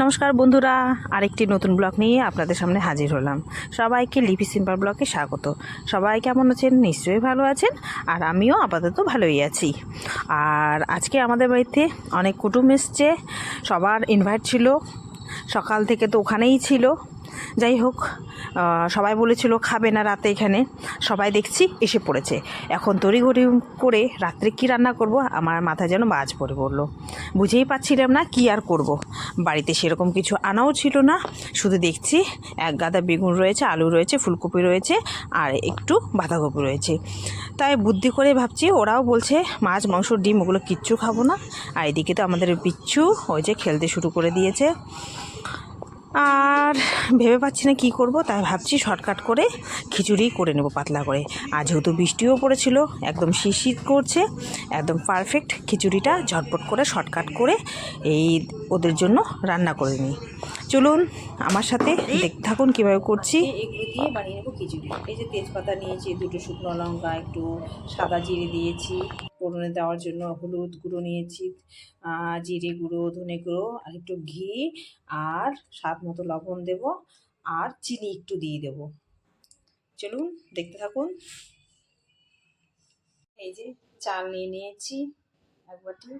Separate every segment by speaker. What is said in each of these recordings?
Speaker 1: নমস্কার বন্ধুরা, আরেকটি নতুন ব্লগ নিয়ে আপনাদের সামনে হাজির হলাম। সবাইকে লিপি সিম্পার ব্লগে স্বাগত। সবাই কেমন আছেন? নিশ্চয়ই ভালো আছেন, আর আমিও আপাতত ভালোই আছি। আর আজকে আমাদের বাড়িতে অনেক কুটুম এসছে, সবার ইনভাইট ছিল। সকাল থেকে তো ওখানেই ছিল। যাই হোক সবাই বলেছিল খাবে না রাতে এখানে। সবাই দেখছি এসে পড়েছে। এখন তড়িঘড়ি করে রাত্রে কি রান্না করব? আমার মাথায় যেন বাজ পড়ে পড়ল। বুঝেই পাচ্ছিলাম না কি আর করব। বাড়িতে সেরকম কিছু আনাও ছিল না। শুধু দেখছি এক গাদা বেগুন রয়েছে, আলু রয়েছে, ফুলকপি রয়েছে, আর একটু বাঁধাকপি রয়েছে। তাই বুদ্ধি করে ভাবছি, ওরাও বলছে, মাছ, মাংস, ডিম, ওগুলো কিচ্ছু খাব না। আর এদিকে তো আমাদের পিচ্ছু ওই যে খেলতে শুরু করে দিয়েছে। আর ভেবে পাচ্ছি না কী করব, তাই ভাবছি শর্টকাট করে খিচুড়ি করে নেব পাতলা করে। আর যেহেতু বৃষ্টিও পড়েছিল, একদম শিশির করছে, একদম পারফেক্ট খিচুড়িটা ঝটপট করে শর্টকাট করে এই ওদের জন্য রান্না করে নিই। চলুন আমার সাথে দেখতে থাকুন কীভাবে করছি। এগুলো দিয়ে বানিয়ে নেব খিচুড়ি। এই যে তেজপাতা নিয়েছি, দুটো শুকনো লঙ্কা, একটু সাদা জিরে দিয়েছি, ফোড়নে দেওয়ার জন্য হলুদ গুঁড়ো নিয়েছি জিরে গুঁড়ো, ধনে গুঁড়ো, আর একটু ঘি, আর স্বাদ মতো লবণ দেব, আর চিনি একটু দিয়ে দেব। চলুন, দেখতে থাকুন। এই যে চাল নিয়ে নিয়েছি, এক বাটি,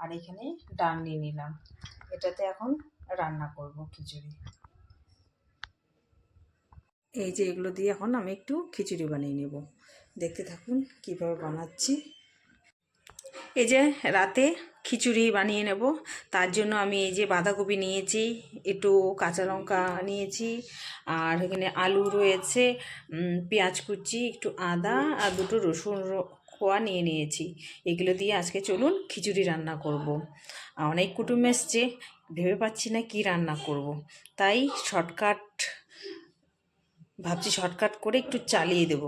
Speaker 1: আর এখানে ডাল নিয়ে নিলাম। এটাতে এখন রান্না করব খিচুড়ি। এই যে এগুলো দিয়ে এখন আমি একটু খিচুড়ি বানিয়ে নেব। দেখতে থাকুন কীভাবে বানাচ্ছি। এই যে রাতে খিচুড়ি বানিয়ে নেব। তার জন্য আমি এই যে বাঁধাকপি নিয়েছি, একটু কাঁচা লঙ্কা নিয়েছি, আর এখানে আলু রয়েছে পেঁয়াজ কুচি, একটু আদা, আর দুটো রসুন খোয়া নিয়ে নিয়েছি। এগুলো দিয়ে আজকে চলুন খিচুড়ি রান্না করব। অনেক কুটুম এসছে। ভেবে পাচ্ছি না কি রান্না করব। তাই শর্টকাট ভাবছি শর্টকাট করে একটু চালিয়ে দেব।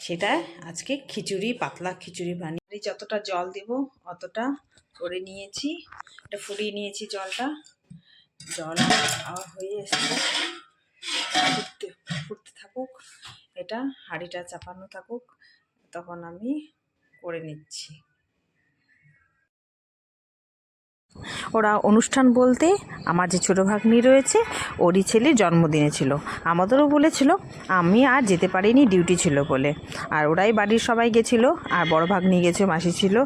Speaker 1: সেটা আজকে খিচুড়ি, পাতলা খিচুড়ি বানিয়ে যতটা জল দেব অতটা করে নিয়েছি। এটা ফুটিয়ে নিয়েছি জলটা। জল আর হয়ে এসছে। ফুটতে ফুটতে থাকুক, এটা হাঁড়িটা চাপানো থাকুক, তখন আমি করে নিচ্ছি। ওরা অনুষ্ঠান বলতে আমার যে ছোটো ভাগ্নি রয়েছে, ওরই ছেলের জন্মদিনে ছিল। আমাদেরও বলেছিল, আমি আর যেতে পারিনি, ডিউটি ছিল বলে। আর ওরাই বাড়ির সবাই গেছিল, আর বড় ভাগ্নি গেছে, মাসি ছিল,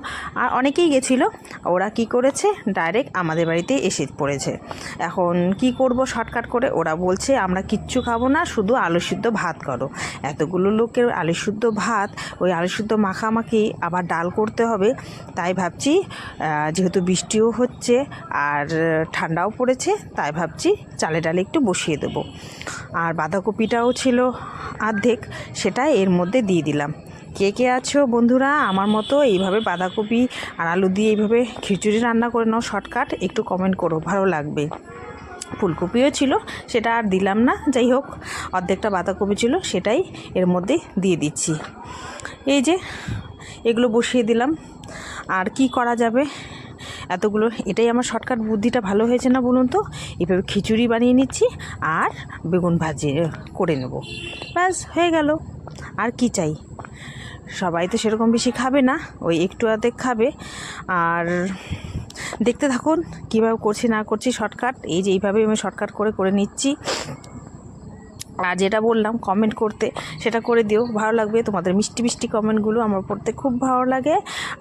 Speaker 1: আর অনেকেই গেছিল। ওরা কি করেছে? ডাইরেক্ট আমাদের বাড়িতে এসে পড়েছে। এখন কি করব শর্টকাট করে? ওরা বলছে, আমরা কিচ্ছু খাব না, শুধু আলু সিদ্ধ ভাত করো। এতগুলো লোকের আলু সিদ্ধ ভাত, ওই আলু সিদ্ধ মাখামাখি আবার ডাল করতে হবে। তাই ভাবছি যেহেতু বৃষ্টিও হচ্ছে আর ঠান্ডাও পড়েছে, তাই ভাবছি চালে ডালে একটু বসিয়ে দেবো। আর বাঁধাকপিটাও ছিল অর্ধেক, সেটা এর মধ্যে দিয়ে দিলাম। কে কে আছো বন্ধুরা? আমার মতো এইভাবে বাঁধাকপি আর আলু দিয়ে এইভাবে খিচুড়ি রান্না করে নাও শর্টকাট, একটু কমেন্ট করো, ভালো লাগবে। ফুলকপিও ছিল, সেটা আর দিলাম না, যাই হোক, অর্ধেকটা বাঁধাকপি ছিল, সেটাই এর মধ্যে দিয়ে দিচ্ছি। এই যে, এগুলো বসিয়ে দিলাম। আর কি করা যাবে? এতগুলো, এটাই আমার শর্টকাট বুদ্ধিটা ভালো হয়েছে না বলুন তো? এভাবে খিচুড়ি বানিয়ে নিচ্ছি আর বেগুন ভাজি করে নেব। ব্যাস, হয়ে গেল। আর কি চাই? সবাই তো সেরকম বেশি খাবে না, ওই একটু আধেক খাবে। আর দেখতে থাকুন কীভাবে করছি না করছি শর্টকাট। এই যে এইভাবে আমি শর্টকাট করে করে নিচ্ছি। আর যেটা বললাম কমেন্ট করতে, সেটা করে দিও। ভালো লাগবে তোমাদের মিষ্টি মিষ্টি কমেন্টগুলো আমার পড়তে খুব ভালো লাগে।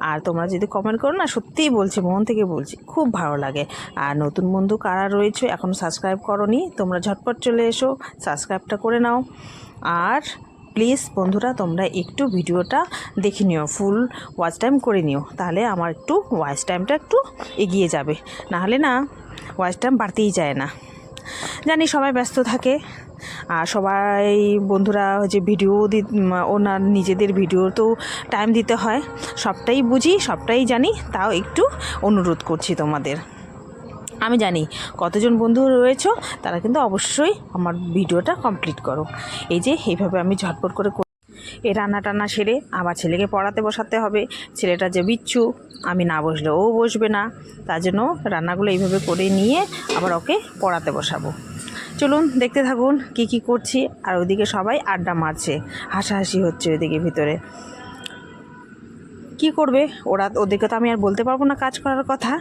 Speaker 1: আর তোমরা যদি কমেন্ট করো না, সত্যিই বলছি, মন থেকে বলছি, খুব ভালো লাগে। আর নতুন বন্ধু কারা রয়েছে এখনও সাবস্ক্রাইব করনি, তোমরা ঝটপট চলে এসো সাবস্ক্রাইবটা করে নাও। আর প্লিজ বন্ধুরা, তোমরা একটু ভিডিওটা দেখে নিও ফুল ওয়াচ টাইম করে নিও, তাহলে আমার একটু ওয়াচ টাইমটা একটু এগিয়ে যাবে। নাহলে না ওয়াচ টাইম বাড়তেই যায় না। জানি সবাই ব্যস্ত থাকে আর সবাই বন্ধুরা যে ভিডিও দি ওনার নিজেদের ভিডিওতেও টাইম দিতে হয়। সবটাই বুঝি, সবটাই জানি, তাও একটু অনুরোধ করছি তোমাদের। আমি জানি কতজন বন্ধু রয়েছো, তারা কিন্তু অবশ্যই আমার ভিডিওটা কমপ্লিট করো। এই যে, এইভাবে আমি ঝটপট করে এই রান্না টান্না সেরে আবার ছেলেকে পড়াতে বসাতে হবে। ছেলেটা যে বিচ্ছু, আমি না বসলে ও বসবে না। তার জন্য রান্নাগুলো এইভাবে করে নিয়ে আবার ওকে পড়াতে বসাবো। চলুন দেখতে থাকুন কি কি করছি, আর ওইদিকে সবাই আড্ডা মারছে, হাসাহাসি হচ্ছে ওইদিকে ভিতরে। কি করবে? ওরা, ওদেরকে তো আমি আর বলতে পারব না কাজ করার কথা।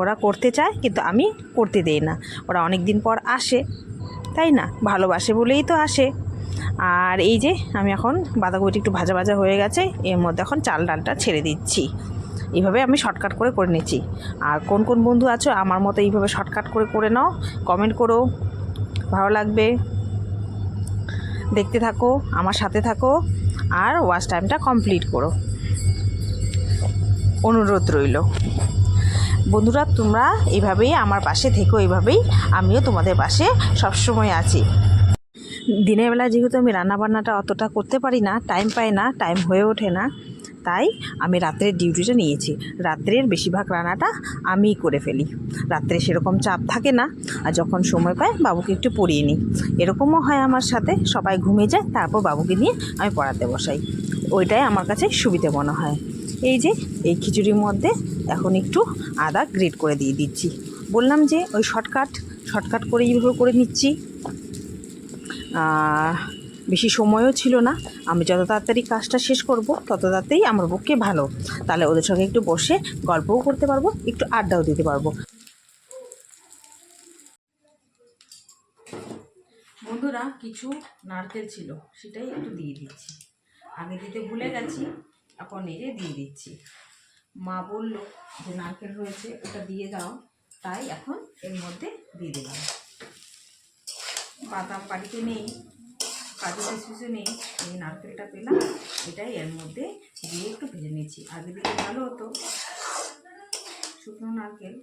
Speaker 1: ওরা করতে চায়, কিন্তু আমি করতে দেই না। ওরা অনেক দিন পর আসে, তাই না? ভালোবাসে বলেই তো আসে। আর এই যে, আমি এখন বাঁধাকপিটি একটু ভাজা ভাজা হয়ে গেছে, এর মধ্যে এখন চাল ডালটা ছেড়ে দিচ্ছি। এইভাবে আমি শর্টকাট করে করে নিচ্ছি। আর কোন কোন বন্ধু আছো, আমার মতো এইভাবে শর্টকাট করে করে নাও, কমেন্ট করো। লাগবে। দেখতে থাকো, আমার সাথে থাকো আর ওয়াচ টাইমটা কমপ্লিট করো। অনুরোধ রইল। বন্ধুরা, তোমরা এভাবেই আমার পাশে থেকো, এভাবেই আমিও তোমাদের পাশে সবসময় আছি। দিনের বেলা যেহেতু আমি রান্নাবান্নাটা অতটা করতে পারি না টাইম পাই না টাইম হয়ে ওঠে না। তাই আমি রাত্রের ডিউটিটা নিয়েছি। রাত্রের বেশিরভাগ রান্নাটা আমিই করে ফেলি। রাত্রে সেরকম চাপ থাকে না, আর যখন সময় পাই বাবুকে একটু পড়িয়ে নিই। এরকমও হয় আমার সাথে, সবাই ঘুমিয়ে যায়, তারপর বাবুকে নিয়ে আমি পড়াতে বসাই। ওইটাই আমার কাছে সুবিধে মনে হয়। এই যে, এই খিচুড়ির মধ্যে এখন একটু আদা গ্রেট করে দিয়ে দিচ্ছি। বললাম যে, ওই শর্টকাট শর্টকাট করে এইভাবে করে নিচ্ছি। বেশি সময়ও ছিল না। আমি যত তাড়াতাড়ি কাজটা শেষ করব, তত তাড়াতাড়ি আমার পক্ষে ভালো। তাহলে ওদের সঙ্গে একটু বসে গল্পও করতে পারব, একটু আড্ডাও দিতে পারব। বন্ধুরা, কিছু নারকেল ছিল, সেটাই একটু দিয়ে দিচ্ছি। আগে দিতে ভুলে গেছি, এখন এই দিয়ে দিচ্ছি। মা বলল যে নারকেল রয়েছে, ওটা দিয়ে দাও। তাই এখন এর মধ্যে দিয়ে দিলাম। বাদাম বাড়িতে নেই কাজু কিশমিশও নেই, এই নারকেলটা পেলাম। এটাই এর মধ্যে দিয়ে একটু ভেজে নিয়েছি। আগে দিকে ভালো হতো। শুকনো নারকেল।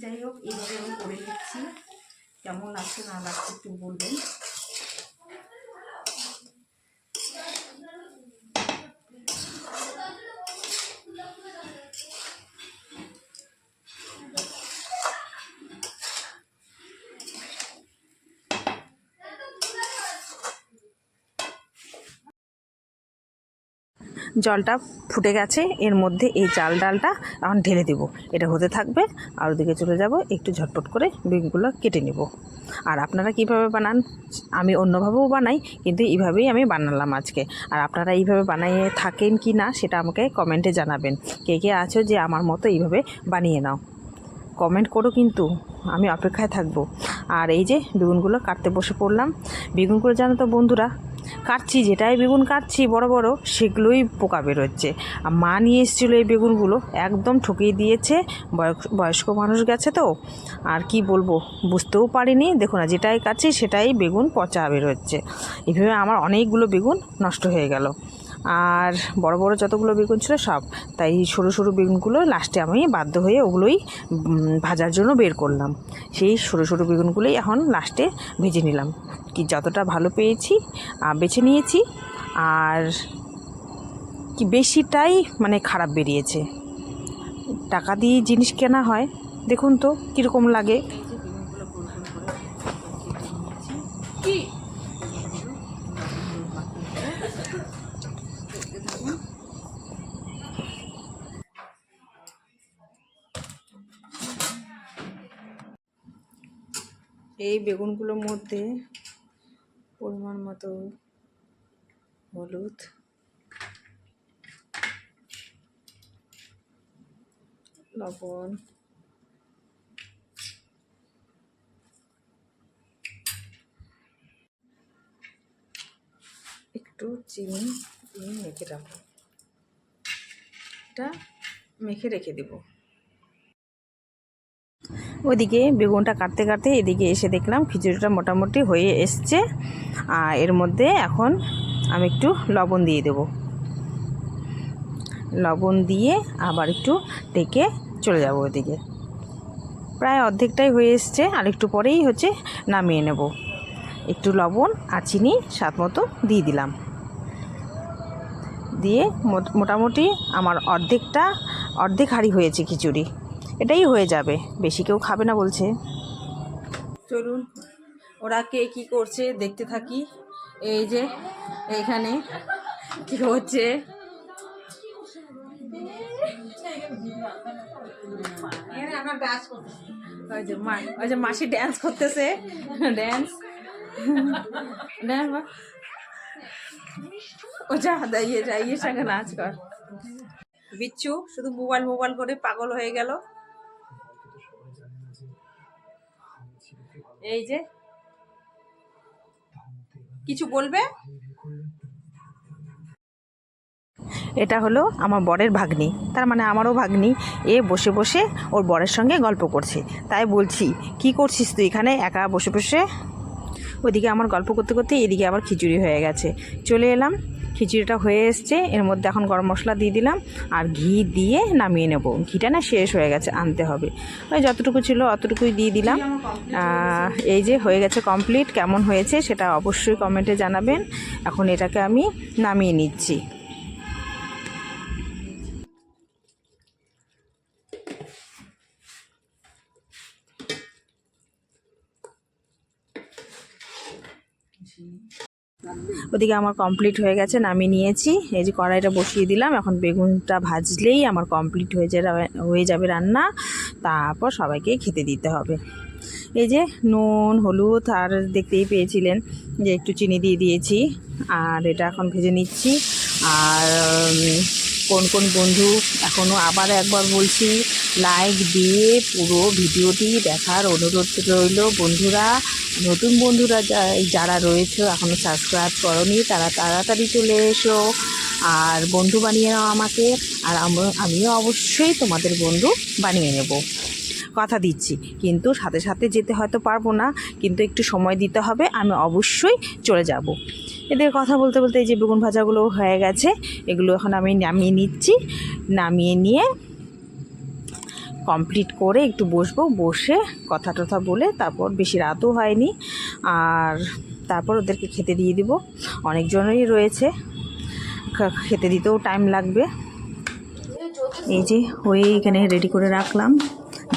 Speaker 1: যাই হোক, এইভাবে আমি করে নিচ্ছি। কেমন লাগছে না লাগছে একটু বলবেন। জলটা ফুটে গেছে, এর মধ্যে এই চাল ডালটা এখন ঢেলে দেবো। এটা হতে থাকবে, আর ওদিকে চলে যাব, একটু ঝটপট করে বেগুনগুলো কেটে নেব। আর আপনারা কীভাবে বানান, আমি অন্যভাবেও বানাই, কিন্তু এইভাবেই আমি বানালাম আজকে। আর আপনারা এইভাবে বানিয়ে থাকেন কি না, সেটা আমাকে কমেন্টে জানাবেন। কে কে আছো যে আমার মতো এইভাবে বানিয়ে নাও। কমেন্ট করো কিন্তু, আমি অপেক্ষায় থাকব। আর এই যে বেগুনগুলো কাটতে বসে পড়লাম। বেগুনগুলো জানো তো বন্ধুরা কাটছি, যেটাই বেগুন কাটছি, বড় বড়, সেগুলোই পোকা বেরোচ্ছে। আর মা নিয়ে এসেছিল এই বেগুনগুলো, একদম ঠকিয়ে দিয়েছে, বয়স- বয়স্ক মানুষ গেছে তো। আর কি বলব, বুঝতেও পারিনি। দেখো না, যেটাই কাটছি, সেটাই বেগুন পচা বেরোচ্ছে। এভাবে আমার অনেকগুলো বেগুন নষ্ট হয়ে গেল। আর বড় বড় যতগুলো বেগুন ছিল সব, তাই সরু সরু বেগুনগুলো লাস্টে আমি বাধ্য হয়ে ওগুলোই ভাজার জন্য বের করলাম। সেই সরু সরু বেগুনগুলোই এখন লাস্টে ভেজে নিলাম। কি যতটা ভালো পেয়েছি বেছে নিয়েছি, আর কি বেশিটাই মানে খারাপ বেরিয়েছে। টাকা দিয়ে জিনিস কেনা হয়, দেখুন তো কীরকম লাগে। এই বেগুনগুলোর মধ্যে পরিমাণ মতো হলুদ, লবণ, একটু চিনি দিয়ে মেখে রাখব। এটা মেখে রেখে দেবো। ওদিকে বেগুনটা কাটতে কাটতে এদিকে এসে দেখলাম খিচুড়িটা মোটামুটি হয়ে এসছে। আর এর মধ্যে এখন আমি একটু লবণ দিয়ে দেব। লবণ দিয়ে আবার একটু ডেকে চলে যাব ওদিকে প্রায় অর্ধেকটাই হয়ে এসছে, আর একটু পরেই হচ্ছে নামিয়ে নেব। একটু লবণ আর চিনি স্বাদ মতো দিয়ে দিলাম। দিয়ে মোট- মোটামুটি আমার অর্ধেকটা, অর্ধেক হাঁড়ি হয়েছে খিচুড়ি। এটাই হয়ে যাবে। বেশি কেউ খাবে না বলছে। চলুন, ওরা কে কী করছে দেখতে থাকি। এই যে, এইখানে কি হচ্ছে? ওই যে মাসি ড্যান্স করতেছে। ড্যান্স ও যা, দাঁড়িয়ে যা ইয়ের সঙ্গে নাচ কর। বিচ্ছু, শুধু মোবাইল মোবাইল করে পাগল হয়ে গেল। এই যে, কিছু বলবে? এটা হলো আমার বরের ভাগ্নি। তার মানে আমারও ভাগ্নি। এ বসে বসে ওর বরের সঙ্গে গল্প করছে। তাই বলছি, কি করছিস তুই এখানে? একা বসে বসে? ওইদিকে আমার গল্প করতে করতে এদিকে আবার খিচুড়ি হয়ে গেছে। চলে এলাম। খিচুড়িটা হয়ে এসছে। এর মধ্যে এখন গরম মশলা দিয়ে দিলাম আর ঘি দিয়ে নামিয়ে নেব। ঘিটা না শেষ হয়ে গেছে, আনতে হবে। ওই যতটুকু ছিল অতটুকুই দিয়ে দিলাম। এই যে হয়ে গেছে কমপ্লিট কেমন হয়েছে সেটা অবশ্যই কমেন্টে জানাবেন। এখন এটাকে আমি নামিয়ে নিচ্ছি। ওদিকে আমার কমপ্লিট হয়ে গেছে, নামিয়ে নিয়েছি। এই যে কড়াইটা বসিয়ে দিলাম, এখন বেগুনটা ভাজলেই আমার কমপ্লিট হয়ে যাবে হয়ে যাবে রান্না। তারপর সবাইকে খেতে দিতে হবে। এই যে নুন, হলুদ, আর দেখতেই পেয়েছিলেন যে একটু চিনি দিয়ে দিয়েছি, আর এটা এখন ভেজে নিচ্ছি। আর কোন কোন বন্ধু এখনও আবার একবার বলছি লাইক দিয়ে পুরো ভিডিওটি দেখার অনুরোধ রইল। বন্ধুরা, নতুন বন্ধুরা যারা রয়েছে এখনও সাবস্ক্রাইব করনি, তারা তাড়াতাড়ি চলে এসো। আর বন্ধু বানিয়ে নাও আমাকে, আর আম- আমিও অবশ্যই তোমাদের বন্ধু বানিয়ে নেব। কথা দিচ্ছি, কিন্তু সাথে সাথে যেতে হয়তো পারব না, কিন্তু একটু সময় দিতে হবে, আমি অবশ্যই চলে যাব। এদের কথা বলতে বলতে এই যে বেগুন ভাজাগুলো হয়ে গেছে, এগুলো এখন আমি নামিয়ে নিচ্ছি। নামিয়ে নিয়ে কমপ্লিট করে একটু বসবো, বসে কথা টথা বলে তারপর বেশি রাতও হয়নি আর তারপর ওদেরকে খেতে দিয়ে দিব। অনেকজনই রয়েছে খেতে দিতেও টাইম লাগবে। এই যে হয়ে এখানে রেডি করে রাখলাম।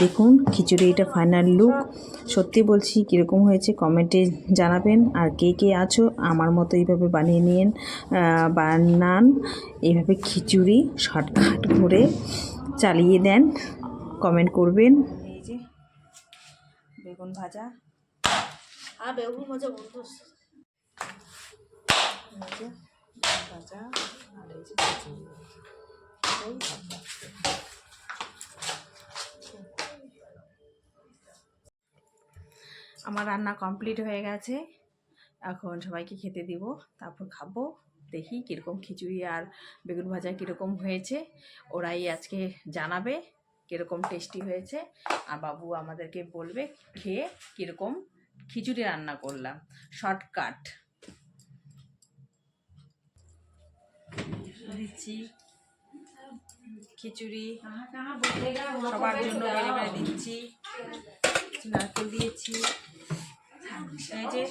Speaker 1: দেখুন খিচুড়ি এটা ফাইনাল লুক সত্যি বলছি কীরকম হয়েছে কমেন্টে জানাবেন। আর কে কে আছো আমার মতো এইভাবে বানিয়ে নিন বানান। এইভাবে খিচুড়ি শর্টকাট করে চালিয়ে দেন কমেন্ট করবেন। এই যে বেগুন ভাজা।
Speaker 2: আর বেগুন মজা বন্ধু
Speaker 1: ভাজা আর এই যে আমার রান্না কমপ্লিট হয়ে গেছে। এখন সবাইকে খেতে দিব। তারপর খাব দেখি কীরকম খিচুড়ি আর বেগুন ভাজা কীরকম হয়েছে। ওরাই আজকে জানাবে কীরকম টেস্টি হয়েছে। আর বাবু আমাদেরকে বলবে খেয়ে কীরকম খিচুড়ি রান্না করলাম। শর্টকাট দিচ্ছি খিচুড়ি। সবার জন্য বেড়ে বেড়ে দিচ্ছি। নারকেল দিয়েছি। এই যে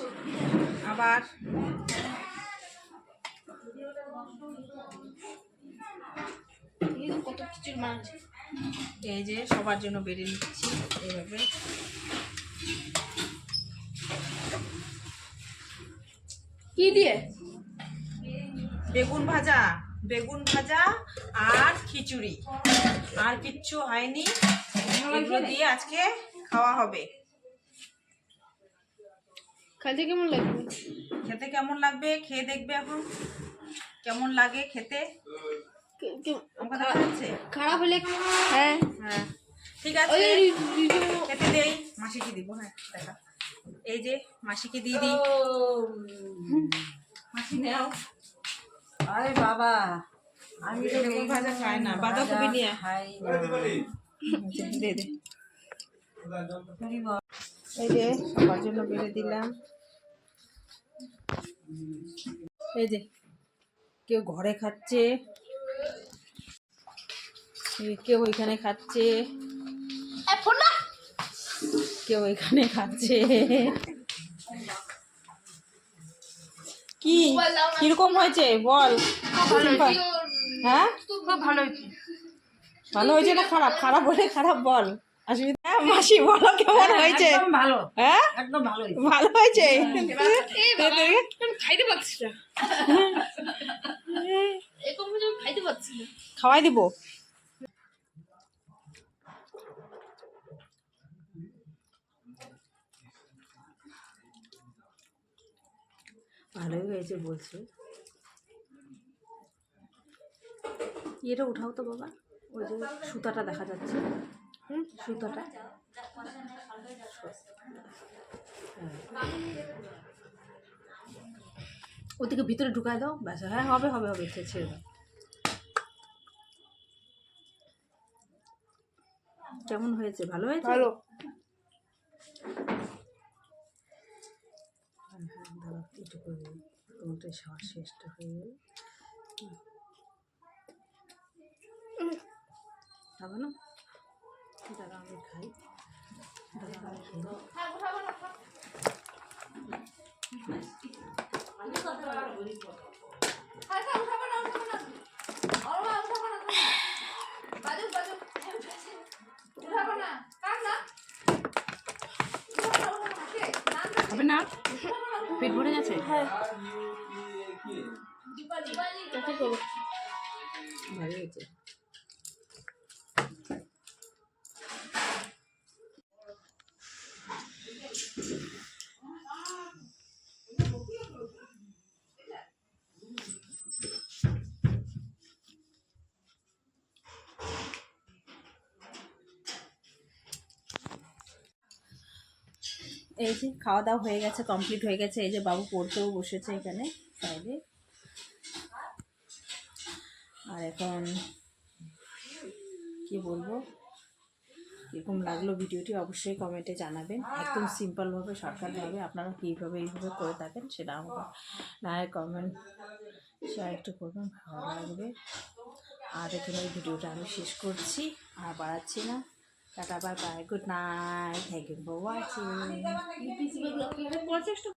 Speaker 1: আবার
Speaker 2: কত কিছুর মাছ
Speaker 1: এই যে সবার জন্য বেড়ে নিচ্ছি এইভাবে।
Speaker 2: কি দিয়ে?
Speaker 1: বেগুন ভাজা বেগুন ভাজা আর খিচুড়ি। আর কিচ্ছু হয়নি। এগুলো দিয়ে আজকে খাওয়া হবে।
Speaker 2: খাইতে কেমন লাগবে?
Speaker 1: খেতে কেমন লাগবে? খেয়ে দেখবে এখন। কেমন লাগে খেতে?
Speaker 2: খারাপ হলে হ্যাঁ।
Speaker 1: হ্যাঁ। ঠিক আছে। খেতে দেই। মাসিকে দিব হ্যাঁ দেখা। এই যে মাসিকে দিয়ে দিই। মাসি নাও।
Speaker 3: আরে বাবা আমি তো
Speaker 1: বেগুন ভাজা খায় না বাঁধাকপি নিয়ে
Speaker 3: খাই
Speaker 1: দে দে। এই যে সবার জন্য বেড়ে দিলাম। এই যে কেউ ঘরে খাচ্ছে কেউ ওইখানে খাচ্ছে কেউ ওইখানে খাচ্ছে। কি? কীরকম হয়েছে? বল। হ্যাঁ?
Speaker 2: ভালো হয়েছে।
Speaker 1: ভালো হয়েছে না খারাপ? খারাপ বলে খারাপ বল। হ্যাঁ, মাসি বলো কেমন হয়েছে?
Speaker 3: ভালো।
Speaker 1: হ্যাঁ?
Speaker 3: একদম ভালো
Speaker 1: ভালো হয়েছে?
Speaker 2: আমি খাইতে পারছি না? এরকম হয়েছে আমি খাইতে পারছি না।
Speaker 1: খাওয়াই দিব। ভালোই হয়েছে বলছে। এটা উঠাও তো বাবা। ওই যে সুতাটা দেখা যাচ্ছে। হুম সুতাটা। ওদিকে ভিতরে ঢুকায় দাও ব্যাস। হ্যাঁ হবে হবে হবে ছেড়ে দাও। কেমন হয়েছে? ভালো হয়েছে?
Speaker 3: ভালো।
Speaker 1: হ্যাঁ হ্যাঁ একটু করে দিই তোমারটা খাওয়ার শেষটা হয়ে গেল। খাব না? দাঁড়া আমি খাই দাঁড়া আমি খাই হবে না? পেট ভরে গেছে? ভালো হয়েছে। এই যে খাওয়া দাওয়া হয়ে গেছে কমপ্লিট হয়ে গেছে। এই যে বাবু পড়তেও বসেছে এখানে সাইডে আর এখন কি বলব? কীরকম লাগল ভিডিওটি অবশ্যই কমেন্টে জানাবেন। একদম সিম্পলভাবে শর্টকাটভাবে আপনারা কীভাবে এইভাবে করে থাকেন সেটা আমাকে না কমেন্ট শেয়ার একটু করবেন, ভালো লাগবে। আর এখানে ভিডিওটা আমি শেষ করছি, আর বাড়াচ্ছি না। tata bye bye good night thank you for watching
Speaker 3: পঞ্চাশটা